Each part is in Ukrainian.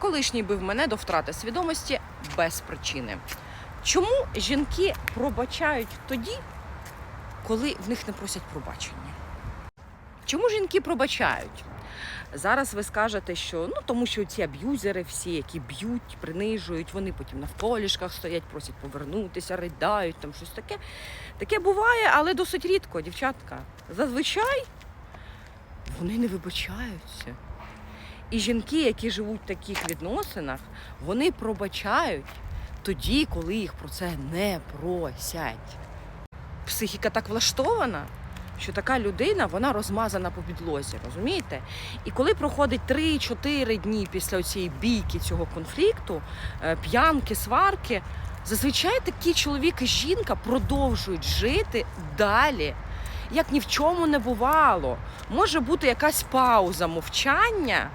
колишній бив мене до втрати свідомості без причини. Чому жінки пробачають тоді, коли в них не просять пробачення? Чому жінки пробачають? Зараз ви скажете, що ну тому що ці аб'юзери, всі, які б'ють, принижують, вони потім навколішках стоять, просять повернутися, ридають, там щось таке. Таке буває, але досить рідко, дівчатка. Зазвичай вони не вибачаються. І жінки, які живуть в таких відносинах, вони пробачають тоді, коли їх про це не просять. Психіка так влаштована, що така людина вона розмазана по підлозі, розумієте? І коли проходить 3-4 дні після цієї бійки, цього конфлікту, е, п'янки, сварки, зазвичай такі чоловік і жінка продовжують жити далі, як ні в чому не бувало. Може бути якась пауза мовчання.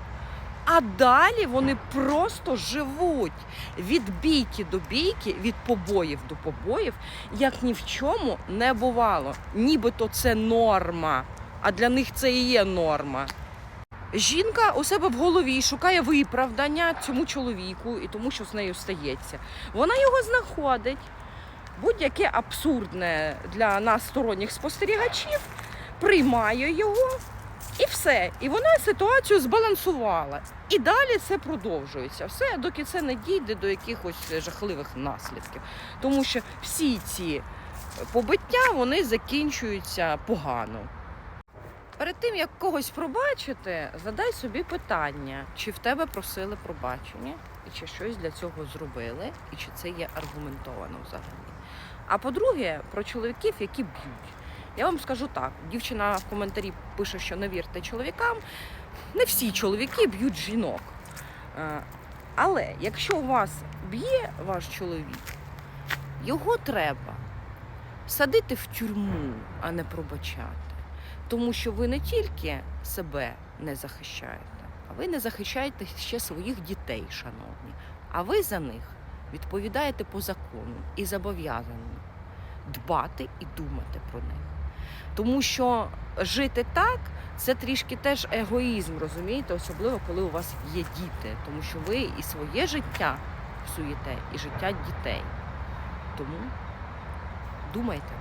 А далі вони просто живуть від бійки до бійки, від побоїв до побоїв, як ні в чому не бувало. Нібито це норма, а для них це і є норма. Жінка у себе в голові шукає виправдання цьому чоловіку і тому, що з нею стається. Вона його знаходить. Будь-яке абсурдне для нас сторонніх спостерігачів приймає його і все. І вона ситуацію збалансувала. І далі це продовжується. Все, доки це не дійде до якихось жахливих наслідків. Тому що всі ці побиття вони закінчуються погано. Перед тим, як когось пробачити, задай собі питання, чи в тебе просили пробачення, і чи щось для цього зробили, і чи це є аргументовано взагалі. А по-друге, про чоловіків, які б'ють. Я вам скажу так: дівчина в коментарі пише, що не вірте чоловікам. Не всі чоловіки б'ють жінок. Е, Але якщо вас б'є ваш чоловік, його треба садити в тюрму, а не пробачати. Тому що ви не тільки себе не захищаєте, а ви не захищаєте ще своїх дітей, шановні. А ви за них відповідаєте по закону і зобов'язані дбати і думати про них. Тому що жити так це трішки теж егоїзм, розумієте, особливо коли у вас є діти, тому що ви і своє життя псуєте, і життя дітей. Тому думайте.